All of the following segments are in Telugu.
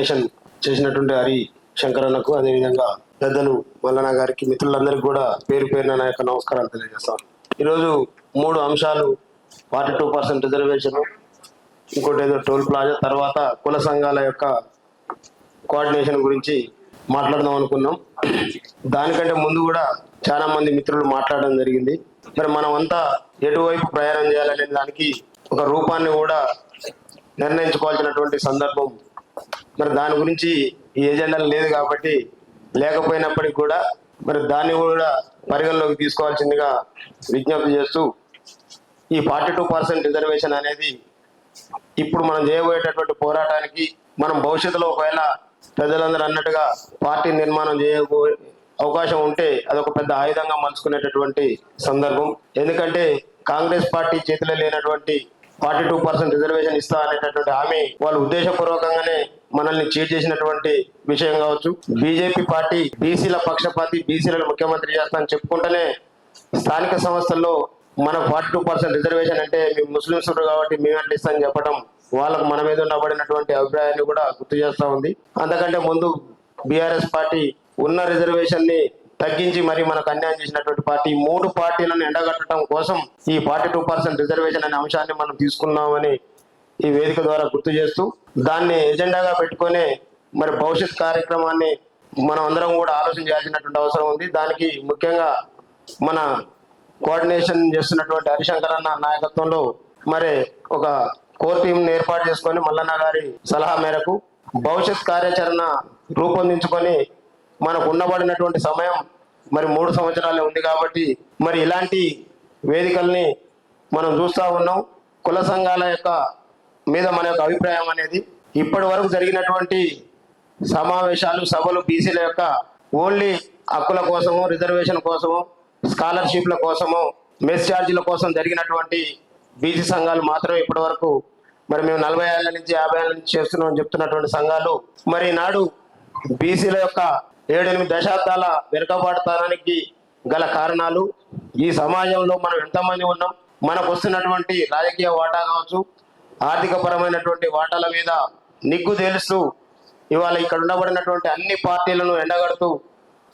కోఆర్డినేషన్ చేసినటువంటి హరి శంకరన్నకు అదేవిధంగా పెద్దలు మల్లన్న గారికి మిత్రులందరికీ కూడా పేరు పేరున నా యొక్క నమస్కారాలు తెలియజేస్తాను. ఈరోజు మూడు అంశాలు ఫార్టీ టూ పర్సెంట్ రిజర్వేషన్ ఇంకోటి ఏదో టోల్ ప్లాజా తర్వాత కుల సంఘాల యొక్క కోఆర్డినేషన్ గురించి మాట్లాడదాం అనుకున్నాం. దానికంటే ముందు కూడా చాలా మంది మిత్రులు మాట్లాడడం జరిగింది. మరి మనం అంతా ఎటువైపు ప్రయాణం చేయాలనే దానికి ఒక రూపాన్ని కూడా నిర్ణయించుకోవాల్సినటువంటి సందర్భం మరి దాని గురించి ఈ ఎజెండాలు లేదు కాబట్టి లేకపోయినప్పటికీ కూడా మరి దాన్ని కూడా పరిగణలోకి తీసుకోవాల్సిందిగా విజ్ఞప్తి చేస్తూ ఈ ఫార్టీ టూ పర్సెంట్ రిజర్వేషన్ అనేది ఇప్పుడు మనం చేయబోయేటటువంటి పోరాటానికి మనం భవిష్యత్తులో ఒకవేళ ప్రజలందరూ అన్నట్టుగా పార్టీ నిర్మాణం చేయబో అవకాశం ఉంటే అదొక పెద్ద ఆయుధంగా మలుచుకునేటటువంటి సందర్భం. ఎందుకంటే కాంగ్రెస్ పార్టీ చేతిలో లేనటువంటి ఫార్టీ టూ పర్సెంట్ రిజర్వేషన్ ఇస్తా అనేటటువంటి హామీ వాళ్ళు ఉద్దేశపూర్వకంగానే మనల్ని చీట్ చేసినటువంటి విషయం కావచ్చు. బీజేపీ పార్టీ బీసీల పక్షపాతి బీసీలను ముఖ్యమంత్రి చేస్తా అని చెప్పుకుంటేనే స్థానిక సంస్థల్లో మన ఫార్టీ టూ పర్సెంట్ రిజర్వేషన్ అంటే మేము ముస్లింస్ కాబట్టి మేము అట్లా ఇస్తామని చెప్పడం వాళ్ళకు మన మీద ఉండబడినటువంటి అభిప్రాయాన్ని కూడా గుర్తు చేస్తా ఉంది. అంతకంటే ముందు బీఆర్ఎస్ పార్టీ ఉన్న రిజర్వేషన్ని తగ్గించి మరి మనకు అన్యాయం చేసినటువంటి పార్టీ మూడు పార్టీలను ఎండగట్టడం కోసం ఈ ఫార్టీ టూ పర్సెంట్ రిజర్వేషన్ అనే అంశాన్ని మనం తీసుకున్నామని ఈ వేదిక ద్వారా గుర్తు చేస్తూ దాన్ని ఎజెండాగా పెట్టుకొని మరి భవిష్యత్ కార్యక్రమాన్ని మనం అందరం కూడా ఆలోచన చేయాల్సినటువంటి అవసరం ఉంది. దానికి ముఖ్యంగా మన కోఆర్డినేషన్ చేస్తున్నటువంటి హరిశంకర్ అన్న నాయకత్వంలో మరి ఒక కోర్ టీంని ఏర్పాటు చేసుకొని మల్లన్న గారి సలహా మేరకు భవిష్యత్ కార్యాచరణ రూపొందించుకొని మనకు ఉండబడినటువంటి సమయం మరి మూడు సంవత్సరాలే ఉంది కాబట్టి మరి ఇలాంటి వేదికల్ని మనం చూస్తూ ఉన్నాం. కుల సంఘాల యొక్క మీద మన యొక్క అభిప్రాయం అనేది ఇప్పటి వరకు జరిగినటువంటి సమావేశాలు సభలు బీసీల యొక్క ఓన్లీ హక్కుల కోసము రిజర్వేషన్ కోసము స్కాలర్షిప్ల కోసము మెస్ ఛార్జీల కోసం జరిగినటువంటి బీసీ సంఘాలు మాత్రమే ఇప్పటి వరకు మరి మేము నలభై ఏళ్ళ నుంచి యాభై ఏళ్ళ నుంచి చేస్తున్నాం చెప్తున్నటువంటి సంఘాలు మరి నాడు బీసీల యొక్క ఏడెనిమిది దశాబ్దాల వెనుకబాటుతనానికి గల కారణాలు ఈ సమాజంలో మనం ఎంతమంది ఉన్నాం? మనకు వస్తున్నటువంటి రాజకీయ వాటా కావచ్చు ఆర్థిక పరమైనటువంటి వాటాల మీద నిగ్గు తెలుస్తూ ఇవాళ ఇక్కడ ఉండబడినటువంటి అన్ని పార్టీలను ఎండగడుతూ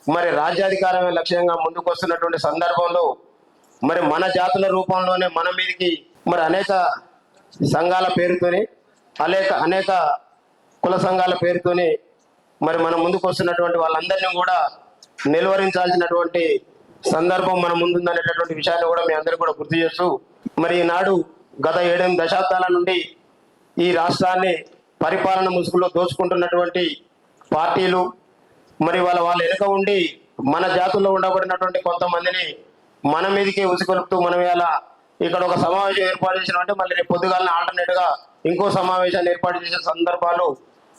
మరి రాజ్యాధికారమే లక్ష్యంగా ముందుకు వస్తున్నటువంటి సందర్భంలో మరి మన జాతుల రూపంలోనే మన మీదకి మరి అనేక సంఘాల పేరుతోని అనేక అనేక కుల సంఘాల పేరుతోని మరి మన ముందుకు వస్తున్నటువంటి వాళ్ళందరినీ కూడా నిలువరించాల్సినటువంటి సందర్భం మన ముందుందనేటటువంటి విషయాన్ని కూడా మీ అందరూ కూడా గుర్తు చేస్తూ మరి ఈనాడు గత ఏడెనిమిది దశాబ్దాల నుండి ఈ రాష్ట్రాన్ని పరిపాలన ముసుగులో దోచుకుంటున్నటువంటి పార్టీలు మరి వాళ్ళ వాళ్ళ వెనుక ఉండి మన జాతుల్లో ఉండబడినటువంటి కొంతమందిని మన మీదకి ఉసుకొలుపుతూ మనం ఇలా ఇక్కడ ఒక సమావేశం ఏర్పాటు చేసినామంటే మళ్ళీ రేపు పొద్దుగాలని ఆల్టర్నేట్గా ఇంకో సమావేశాన్ని ఏర్పాటు చేసే సందర్భాలు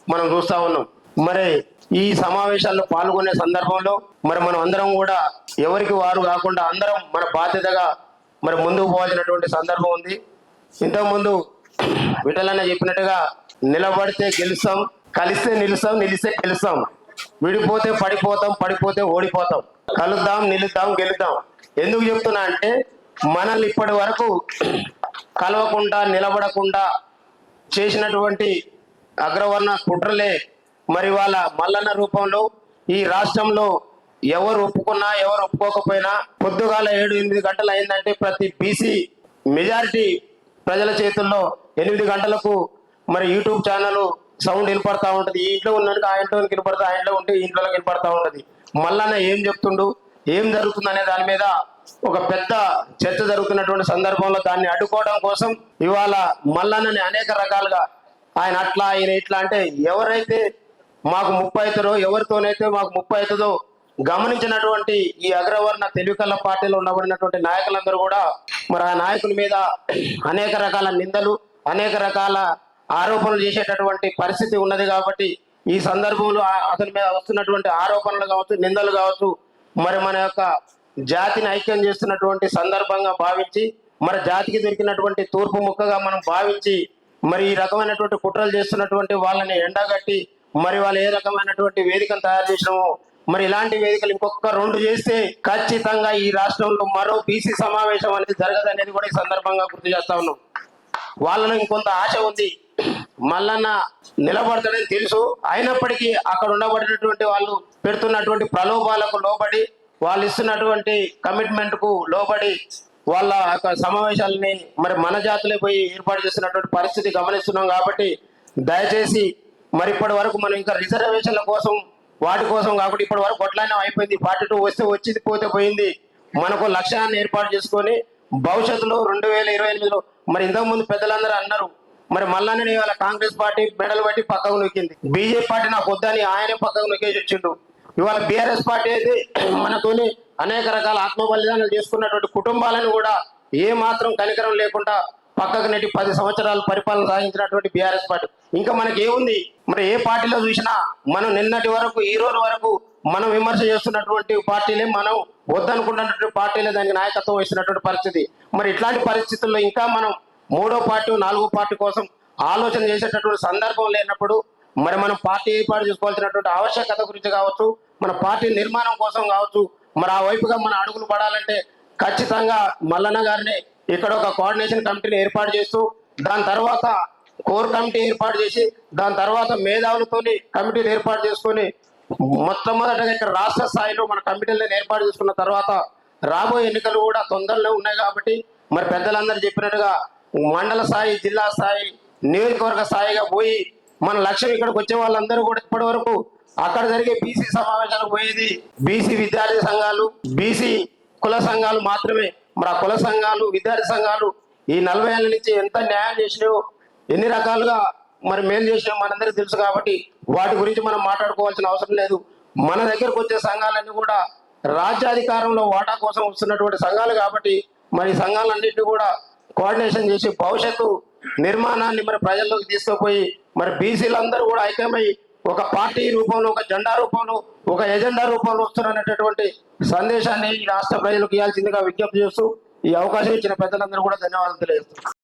మనం చూస్తా ఉన్నాం. మరి ఈ సమావేశాల్లో పాల్గొనే సందర్భంలో మరి మనం అందరం కూడా ఎవరికి వారు కాకుండా అందరం మన బాధ్యతగా మరి ముందుకు పోవాల్సినటువంటి సందర్భం ఉంది. ఇంతకుముందు విఠలన్న చెప్పినట్టుగా నిలబడితే గెలుస్తాం కలిస్తే నిలుస్తాం నిలిస్తే గెలుస్తాం. విడిపోతే పడిపోతాం పడిపోతే ఓడిపోతాం. కలుద్దాం నిలుద్దాం గెలుద్దాం. ఎందుకు చెప్తున్నా అంటే మనల్ని ఇప్పటి వరకు కలవకుండా నిలబడకుండా చేసినటువంటి అగ్రవర్ణ కుట్రలే మరి వాళ్ళ మల్లన్న రూపంలో ఈ రాష్ట్రంలో ఎవరు ఒప్పుకున్నా ఎవరు ఒప్పుకోకపోయినా పొద్దుగాల ఏడు ఎనిమిది గంటలు అయిందంటే ప్రతి బీసీ మెజారిటీ ప్రజల చేతుల్లో ఎనిమిది గంటలకు మరి యూట్యూబ్ ఛానల్ సౌండ్ వినపడతా ఉంటుంది. ఈ ఇంట్లో ఉన్నానికి ఆ ఇంట్లో వినపడతా ఆ ఇంట్లో ఉంటే ఇంట్లో వినపడతా ఉంటుంది. మల్లన్న ఏం చెప్తుండు? ఏం జరుగుతుంది అనే దాని మీద ఒక పెద్ద చర్చ జరుగుతున్నటువంటి సందర్భంలో దాన్ని అడ్డుకోవడం కోసం ఇవాళ మల్లన్నని అనేక రకాలుగా ఆయన అట్లా ఆయన ఇట్లా అంటే ఎవరైతే మాకు ముప్పై అవుతారో ఎవరితోనైతే మాకు ముప్పై అవుతుందో గమనించినటువంటి ఈ అగ్రవర్ణ తెలివికల్ల పార్టీలో ఉండబడినటువంటి నాయకులందరూ కూడా మరి ఆ నాయకుల మీద అనేక రకాల నిందలు అనేక రకాల ఆరోపణలు చేసేటటువంటి పరిస్థితి ఉన్నది కాబట్టి ఈ సందర్భంలో అతని మీద వస్తున్నటువంటి ఆరోపణలు కావచ్చు నిందలు కావచ్చు మరి మన యొక్క జాతిని ఐక్యం చేస్తున్నటువంటి సందర్భంగా భావించి మరి జాతికి దొరికినటువంటి తూర్పు ముక్కగా మనం భావించి మరి ఈ రకమైనటువంటి కుట్రలు చేస్తున్నటువంటి వాళ్ళని ఎండగట్టి మరి వాళ్ళు ఏ రకమైనటువంటి వేదికను తయారు చేసినామో మరి ఇలాంటి వేదికలు ఇంకొక రెండు చేస్తే ఖచ్చితంగా ఈ రాష్ట్రంలో మరో బీసీ సమావేశం అనేది జరగదనేది కూడా ఈ సందర్భంగా గుర్తు చేస్తా ఉన్నాం. వాళ్ళలో ఇంకొంత ఆశ ఉంది. మల్లన్న నిలబడతాడని తెలుసు. అయినప్పటికీ అక్కడ ఉండబడినటువంటి వాళ్ళు పెడుతున్నటువంటి ప్రలోభాలకు లోబడి వాళ్ళు ఇస్తున్నటువంటి కమిట్మెంట్కు లోబడి వాళ్ళ యొక్క సమావేశాలని మరి మన జాతులే పోయి ఏర్పాటు చేస్తున్నటువంటి పరిస్థితి గమనిస్తున్నాం కాబట్టి దయచేసి మరి ఇప్పటి వరకు మనం ఇంకా రిజర్వేషన్ల కోసం వాటి కోసం కాబట్టి ఇప్పటి వరకు కొట్లాయనం అయిపోయింది. పార్టీ టూ వస్తే వచ్చింది పోతే పోయింది. మనకు లక్ష్యాన్ని ఏర్పాటు చేసుకొని భవిష్యత్తులో రెండు వేల ఇరవై ఎనిమిదిలో మరి ఇంతకుముందు పెద్దలందరూ అన్నారు మరి మళ్ళానే ఇవాళ కాంగ్రెస్ పార్టీ మెడలు బట్టి పక్కకు నొక్కింది. బీజేపీ పార్టీ నాకు వద్దని ఆయనే పక్కకు నొక్కేసి వచ్చిండు. ఇవాళ బీఆర్ఎస్ పార్టీ అయితే మనతోని అనేక రకాల ఆత్మ బలిదానాలు చేసుకున్నటువంటి కుటుంబాలను కూడా ఏ మాత్రం కనికరం లేకుండా పక్కకు నెట్టి పది సంవత్సరాలు పరిపాలన సాగించినటువంటి బీఆర్ఎస్ పార్టీ. ఇంకా మనకి ఏముంది? మరి ఏ పార్టీలో చూసినా మనం నిన్నటి వరకు ఈ రోజు వరకు మనం విమర్శ చేస్తున్నటువంటి పార్టీలే మనం వద్దనుకున్నటువంటి పార్టీలే దానికి నాయకత్వం వహిస్తున్నటువంటి పరిస్థితి. మరి ఇట్లాంటి పరిస్థితుల్లో ఇంకా మనం మూడో పార్టీ నాలుగో పార్టీ కోసం ఆలోచన చేసేటటువంటి సందర్భం లేనప్పుడు మరి మనం పార్టీ ఏర్పాటు చేసుకోవాల్సినటువంటి ఆవశ్యకత గురించి కావచ్చు మన పార్టీ నిర్మాణం కోసం కావచ్చు మరి ఆ వైపుగా మన అడుగులు పడాలంటే ఖచ్చితంగా మల్లన్న గారిని ఇక్కడ ఒక కోఆర్డినేషన్ కమిటీని ఏర్పాటు చేస్తూ దాని తర్వాత కోర్ కమిటీ ఏర్పాటు చేసి దాని తర్వాత మేధావులతోని కమిటీలు ఏర్పాటు చేసుకొని మొట్టమొదటగా ఇక్కడ రాష్ట్ర స్థాయిలో మన కమిటీలను ఏర్పాటు చేసుకున్న తర్వాత రాబోయే ఎన్నికలు కూడా తొందరలో ఉన్నాయి కాబట్టి మరి పెద్దలందరూ చెప్పినట్టుగా మండల స్థాయి జిల్లా స్థాయి నియోజకవర్గ స్థాయిగా పోయి మన లక్ష్యం ఇక్కడికి వచ్చే వాళ్ళందరూ కూడా ఇప్పటి వరకు అక్కడ జరిగే బీసీ సమావేశాలకు పోయేది బీసీ విద్యార్థి సంఘాలు బీసీ కుల సంఘాలు మాత్రమే. మరి ఆ కుల సంఘాలు విద్యార్థి సంఘాలు ఈ నలభై ఏళ్ళ నుంచి ఎంత న్యాయం చేసినాయో ఎన్ని రకాలుగా మరి మేలు చేసినా మనందరికీ తెలుసు కాబట్టి వాటి గురించి మనం మాట్లాడుకోవాల్సిన అవసరం లేదు. మన దగ్గరకు వచ్చే సంఘాలన్నీ కూడా రాజ్యాధికారంలో వాటా కోసం వస్తున్నటువంటి సంఘాలు కాబట్టి మరి సంఘాలన్నింటినీ కూడా కోఆర్డినేషన్ చేసి భవిష్యత్తు నిర్మాణాన్ని మరి ప్రజల్లోకి తీసుకుపోయి మరి బీసీలందరూ కూడా ఐక్యమై ఒక పార్టీ రూపంలో ఒక జెండా రూపంలో ఒక ఎజెండా రూపంలో వస్తున్నటువంటి సందేశాన్ని ఈ రాష్ట్ర ప్రజలకు ఇవ్వాల్సిందిగా విజ్ఞప్తి చేస్తూ ఈ అవకాశం ఇచ్చిన పెద్దలందరూ కూడా ధన్యవాదాలు తెలియజేస్తున్నారు.